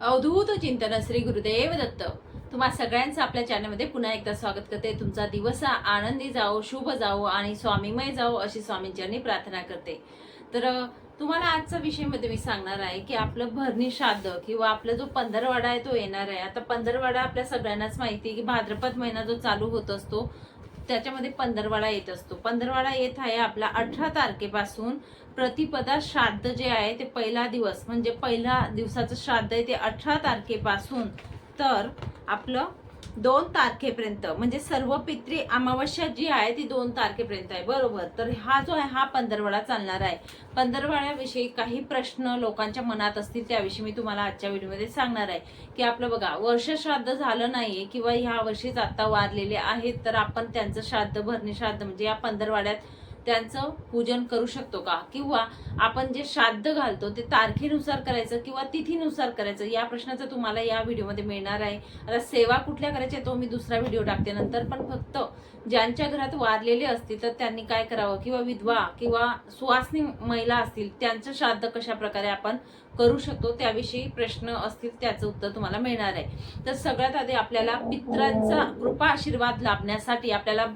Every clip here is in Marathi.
अवधूत चिंतन श्री गुरुदेव दत्त. तुम्हा सगळ्यांचं आपल्या चॅनलमध्ये पुन्हा एकदा स्वागत करते. तुमचा दिवस आनंदी जाओ शुभ जाओ आणि स्वामीमय जाओ अशी स्वामींच्यांनी प्रार्थना करते. तर तुम्हाला आजचा विषयमध्ये मी सांगणार आहे की आपलं भरणी श्राद्ध किंवा आपला जो पंधरवाडा आहे तो येणार आहे. आता पंधरवाडा आपल्या सगळ्यांनाच माहिती आहे की भाद्रपद महिना जो चालू होत असतो त्याच्यामध्ये पंधरवाडा येत असतो. पंधरवाडा येत आहे आपला अठरा तारखेपासून प्रतिपदा श्राद्ध जे आहे ते पहिला दिवस म्हणजे पहिला दिवसाचं श्राद्ध आहे ते अठरा तारखेपासून तर आपलं दोन तारखेपर्यंत म्हणजे सर्व पित्री अमावस्या जी आहे ती दोन तारखेपर्यंत आहे बरोबर? तर हा जो आहे हा पंधरवाडा चालणार आहे. पंधरवाड्याविषयी काही प्रश्न लोकांच्या मनात असतील त्याविषयी मी तुम्हाला आजच्या व्हिडिओमध्ये सांगणार आहे. की आपलं बघा वर्ष श्राद्ध झालं नाहीये किंवा ह्या वर्षीच आता वारलेले आहेत तर आपण त्यांचं श्राद्ध भरणे श्राद्ध म्हणजे या पंधरवाड्यात त्यांचं पूजन करू शकतो का? किंवा आपण जे श्राद्ध घालतो ते तारखेनुसार करायचं किंवा तिथीनुसार करायचं या प्रश्नाचं तुम्हाला या व्हिडिओमध्ये मिळणार आहे. आता सेवा कुठल्या करायच्या तो मी दुसरा व्हिडिओ टाकते. नंतर पण फक्त ज्यांच्या घरात वारलेले असतील तर त्यांनी काय करावं? किंवा विधवा किंवा सुवासनी महिला असतील त्यांचं श्राद्ध कशा प्रकारे आपण करू शकतो? त्याविषयी प्रश्न असतील त्याचं उत्तर तुम्हाला मिळणार आहे. तर सगळ्यात आधी आपल्याला पित्रांचा कृपा आशीर्वाद लाभण्यासाठी आपल्याला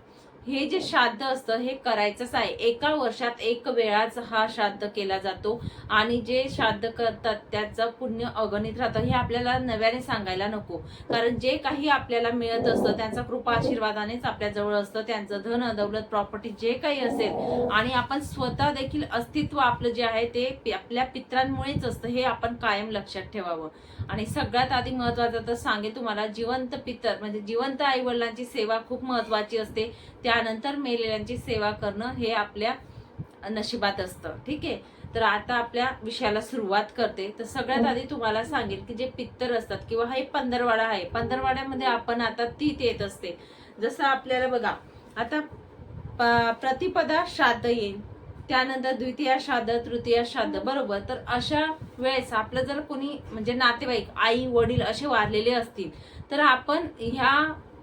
हे जे श्राद्ध असतं हे करायचंच आहे. एका वर्षात एक वेळाच हा श्राद्ध केला जातो आणि जे श्राद्ध करतात त्याचं पुण्य अगणित राहतं. हे आपल्याला नव्याने सांगायला नको. कारण जे काही आपल्याला मिळत असतं त्यांचा कृपा आशीर्वादानेच आपल्या जवळ असतं. त्यांचं धन दौलत प्रॉपर्टी जे काही असेल आणि आपण स्वतः देखील अस्तित्व आपलं जे आहे ते आपल्या पित्रांमुळेच असतं. हे आपण कायम लक्षात ठेवावं. आणि सगळ्यात आधी महत्वाचं तर सांगेल तुम्हाला जिवंत पितर म्हणजे जिवंत आई वडिलांची सेवा खूप महत्वाची असते. त्यानंतर मेलेल्यांची सेवा करणं हे आपल्या नशिबात असतं. ठीक आहे? तर आता आपल्या विषयाला सुरुवात करते. तर सगळ्यात आधी तुम्हाला सांगेल की जे पित्तर असतात किंवा हे पंधरवाडा आहे. पंधरवाड्यामध्ये आपण आता तीत येत असते. जसं आपल्याला बघा आता प्रतिपदा श्राद्ध येईल. त्यानंतर द्वितीय श्राद्ध तृतीय श्राद्ध बरोबर? तर अशा वेळेस आपलं जर कोणी म्हणजे नातेवाईक आई वडील असे वारलेले असतील तर आपण ह्या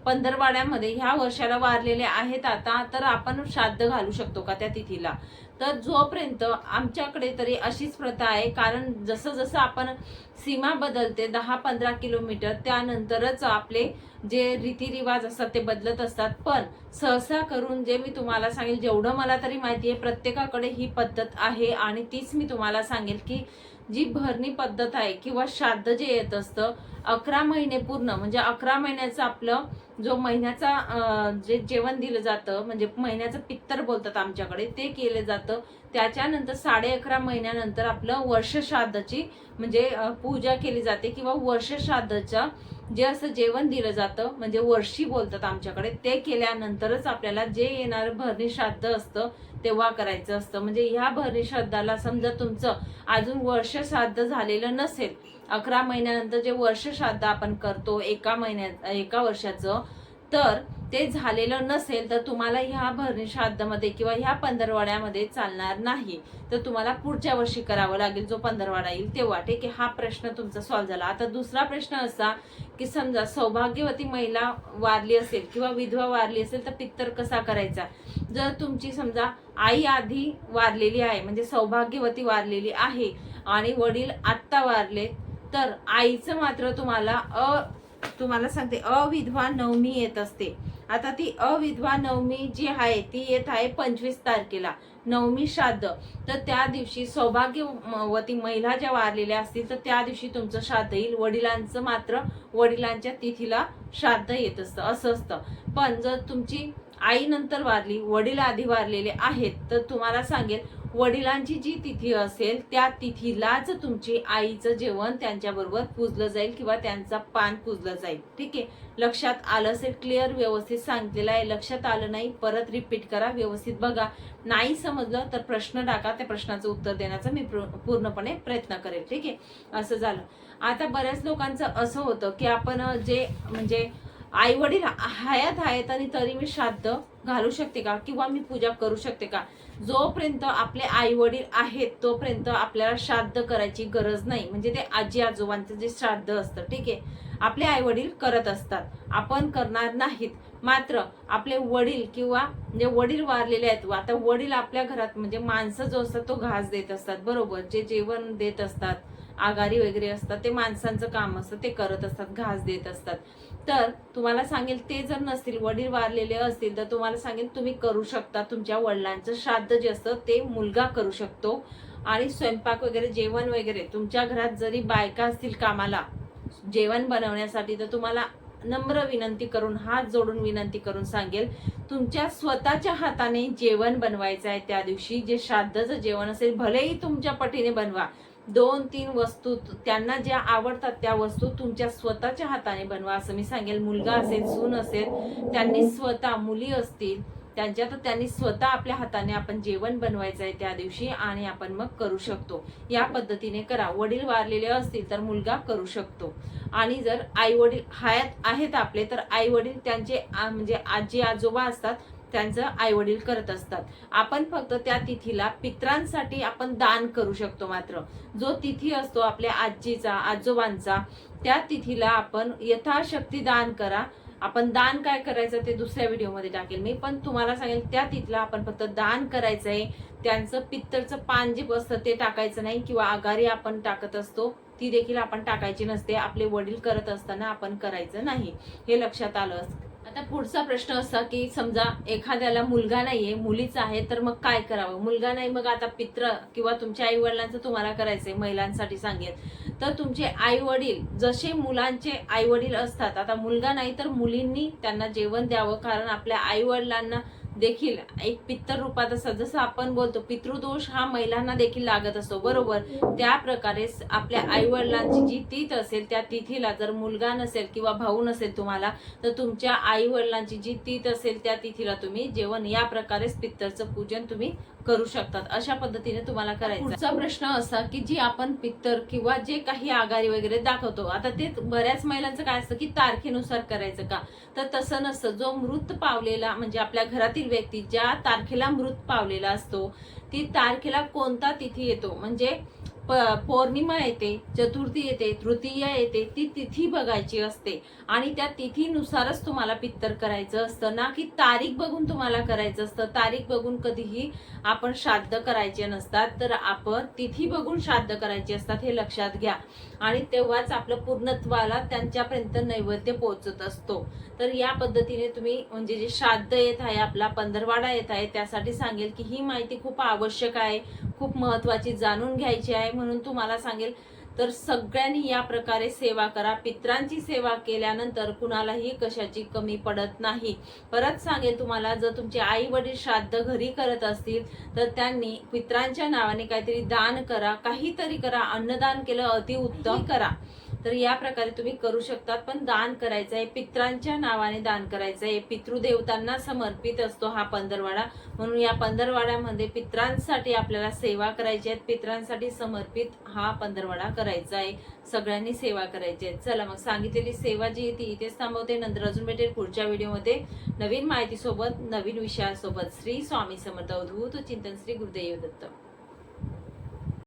पंधरवाड्यामध्ये ह्या वर्षाला वारलेले आहेत आता तर आपण श्राद्ध घालू शकतो का त्या तिथीला? तर जोपर्यंत आमच्याकडे तरी अशीच प्रथा आहे कारण जसं जसं आपण सीमा बदलते दहा पंधरा किलोमीटर त्यानंतरच आपले जे रीतिरिवाज असतात ते बदलत असतात. पण सहसा करून जे मी तुम्हाला सांगेल जेवढं मला तरी माहिती आहे प्रत्येकाकडे ही पद्धत आहे आणि तीच मी तुम्हाला सांगेल की जी भरणी पद्धत आहे किंवा श्राद्ध जे येत असतं अकरा महिने पूर्ण म्हणजे अकरा महिन्याचं आपलं जो महिन्याचा जे जेवण दिलं जातं म्हणजे महिन्याचं पित्तर बोलतात आमच्याकडे ते केलं जातं. त्याच्यानंतर साडे अकरा महिन्यानंतर आपलं वर्षश्राद्धाची म्हणजे पूजा केली जाते किंवा वर्षश्राद्धचं जे असं जेवण दिलं जातं म्हणजे वर्षी बोलतात आमच्याकडे ते केल्यानंतरच आपल्याला जे येणारं भरणी श्राद्ध असतं तेव्हा करायचं असतं. म्हणजे ह्या भरणी श्राद्धाला समजा तुमचं अजून वर्ष श्राद्ध झालेलं नसेल अकरा महिन्यानंतर जे वर्ष श्राद्ध आपण करतो एका महिन्या एका वर्षाचं तर ते झालेलं नसेल तर तुम्हाला ह्या भरणी श्राद्धमध्ये किंवा ह्या पंधरवाड्यामध्ये चालणार नाही. तर तुम्हाला पुढच्या वर्षी करावं लागेल जो पंधरवाडा येईल तेव्हा. ठीक आहे? हा प्रश्न तुमचा सॉल्व्ह झाला. आता दुसरा प्रश्न असा की समजा सौभाग्यवती महिला वारली असेल किंवा विधवा वारली असेल तर पित्तर कसा करायचा? जर तुमची समजा आई आधी वारलेली आहे म्हणजे सौभाग्यवती वारलेली आहे आणि वडील आत्ता वारले तर आईचं मात्र तुम्हाला अ तुम्हाला सांगते अविधवा नवमी येत असते. आता ती अविधवा नवमी जी आहे ती येत आहे पंचवीस तारखेला नवमी श्राद्ध. तर त्या दिवशी सौभाग्यवती महिला ज्या वारलेल्या असतील तर त्या दिवशी तुमचं श्राद्ध येईल. वडिलांचं मात्र वडिलांच्या तिथीला श्राद्ध येत असतं असं असतं. पण जर तुमची आई नंतर वारली वडील आधी वारलेले आहेत तर तुम्हाला सांगेल वडिलांची जी तिथी असेल त्या तिथीलाच तुमची आईचं जेवण त्यांच्याबरोबर पूजलं जाईल किंवा त्यांचा पान पूजलं जाईल. ठीक आहे? लक्षात आलं असेल? क्लिअर व्यवस्थित सांगितलेलं आहे. लक्षात आलं नाही? परत रिपीट करा. व्यवस्थित बघा. नाही समजलं तर प्रश्न टाका. त्या प्रश्नाचं उत्तर देण्याचा मी पूर्णपणे प्रयत्न करेल. ठीक आहे? असं झालं. आता बऱ्याच लोकांचं असं होतं की आपण जे म्हणजे आई वडील हयात आहेत आणि तरी मी श्राद्ध घालू शकते का? किंवा मी पूजा करू शकते का? जोपर्यंत आपले आई वडील आहेत तोपर्यंत आपल्याला श्राद्ध करायची गरज नाही. म्हणजे ते आजी आजोबांचं जे श्राद्ध असतं ठीक आहे? आपले आई वडील करत असतात. आपण करणार नाहीत. मात्र आपले वडील किंवा जे वडील वारलेले आहेत आता वडील आपल्या घरात म्हणजे माणसं जो असतात तो घास देत असतात. बरोबर? जे जेवण देत असतात. आगारी वगैरे असतात ते माणसांचं काम असतं ते करत असतात घास देत असतात. तर तुम्हाला सांगेल ते जर नसतील वडील वारलेले असतील तर तुम्हाला सांगेल तुम्ही करू शकता. तुमच्या वडिलांचं श्राद्ध जे असतं ते मुलगा करू शकतो. आणि स्वयंपाक वगैरे जेवण वगैरे तुमच्या घरात जरी बायका असतील कामाला जेवण बनवण्यासाठी तर तुम्हाला नम्र विनंती करून हात जोडून विनंती करून सांगेल तुमच्या स्वतःच्या हाताने जेवण बनवायचं आहे त्या दिवशी. जे श्राद्धचं जेवण असेल भलेही तुमच्या पटीने बनवा दोन तीन वस्तू त्यांना ज्या आवडतात त्या वस्तू तुमच्या स्वतःच्या हाताने बनवा असं मी सांगेल. मुलगा असेल सून असेल त्यांनी स्वतः मुली असतील त्यांच्या तर त्यांनी स्वतः आपल्या हाताने आपण जेवण बनवायचं आहे त्या दिवशी आणि आपण मग करू शकतो. या पद्धतीने करा. वडील वारलेले असतील तर मुलगा करू शकतो. आणि जर आई वडील हयात आहेत आपले तर आई वडील त्यांचे म्हणजे आजी आजोबा असतात त्यांचं आई वडील करत असतात. आपण फक्त त्या तिथीला पित्रांसाठी आपण दान करू शकतो मात्र. जो तिथी असतो आपल्या आजीचा आजोबांचा त्या तिथीला आपण यथाशक्ती दान करा. आपण दान काय करायचं ते दुसऱ्या व्हिडिओमध्ये टाकेल. मी पण तुम्हाला सांगेल त्या तिथला आपण फक्त दान करायचं आहे त्यांचं पित्तरचं पान जे असतं ते टाकायचं नाही किंवा आघारी आपण टाकत असतो ती देखील आपण टाकायची नसते. आपले वडील करत असताना आपण करायचं नाही. हे लक्षात आलं आता पुढचा प्रश्न असा की समजा एखाद्याला मुलगा नाहीये मुलीच आहे तर मग काय करावं? मुलगा नाही मग आता पित्र किंवा तुमच्या आई वडिलांचं तुम्हाला करायचंय महिलांसाठी सांगेल. तर तुमचे आई वडील जसे मुलांचे आई वडील असतात आता मुलगा नाही तर मुलींनी त्यांना जेवण द्यावं कारण आपल्या आई वडिलांना देखील एक पित्तर रूपात असतात. जसं आपण बोलतो पितृदोष हा महिलांना देखील लागत असतो बरोबर? त्या प्रकारे आपल्या आई वडिलांची जी तीत असेल त्या तिथीला जर मुलगा नसेल किंवा भाऊ नसेल तुम्हाला तर तुमच्या आई वडिलांची जी तीत असेल त्या तिथीला तुम्ही जेवण या प्रकारेच पित्तरचं पूजन तुम्ही करू शकतात. अशा पद्धतीने तुम्हाला करायचं पुढचा प्रश्न असा की जी आपण पित्तर किंवा जे काही आगारी वगैरे दाखवतो आता ते बऱ्याच महिलांचं काय असतं की तारखेनुसार करायचं का? तर तसं नसतं. जो मृत पावलेला म्हणजे आपल्या घरातील व्यक्ती ज्या तारखेला मृत पावलेला असतो ती तारखेला कोणता तिथी येतो? म्हणजे प- पौर्णिमा येते चतुर्थी येते तृतीय येते ती तिथी बघायची असते. आणि त्या तिथीनुसारच तुम्हाला पित्तर करायचं असतं. ना की तारीख बघून तुम्हाला करायचं असतं. तारीख बघून कधीही आपण श्राद्ध करायचे नसतात. तर आपण तिथी बघून श्राद्ध करायचे असतात हे लक्षात घ्या. आणि तेव्हाच आपलं पूर्णत्वाला त्यांच्यापर्यंत नैवेद्य पोहोचत असतो. तर या पद्धतीने तुम्ही म्हणजे जे श्राद्ध येत आहे आपला पंधरवाडा येत आहे त्यासाठी सांगेल की ही माहिती खूप आवश्यक आहे. खूप महत्वाची जाणून घ्यायची आहे म्हणून तुम्हाला सांगेल. तर सगळ्यांनी या प्रकारे सेवा करा. पित्रांची सेवा केल्यानंतर कुणालाही कशाची कमी पडत नाही. परत सांगेल तुम्हाला जर तुमचे आई वडील श्राद्ध घरी करत असतील तर त्यांनी पित्रांच्या नावाने काहीतरी दान करा. काहीतरी करा. अन्नदान केलं अतिउत्तम करा. तर या प्रकारे तुम्ही करू शकतात. पण दान करायचं आहे. पित्रांच्या नावाने दान करायचं आहे. पितृदेवतांना समर्पित असतो हा पंधरवाडा. म्हणून या पंधरवाड्यामध्ये पित्रांसाठी आपल्याला सेवा करायची आहेत पित्रांसाठी समर्पित हा पंधरवाडा करायचा आहे. सगळ्यांनी सेवा करायची आहे. चला मग सांगितलेली सेवा जी आहे ती इथेच थांबवते. नंतर अजून भेटेल पुढच्या व्हिडिओमध्ये. नवीन माहितीसोबत नवीन विषयासोबत. श्री स्वामी समर्थ. अवधूत चिंतन श्री गुरुदेव दत्त.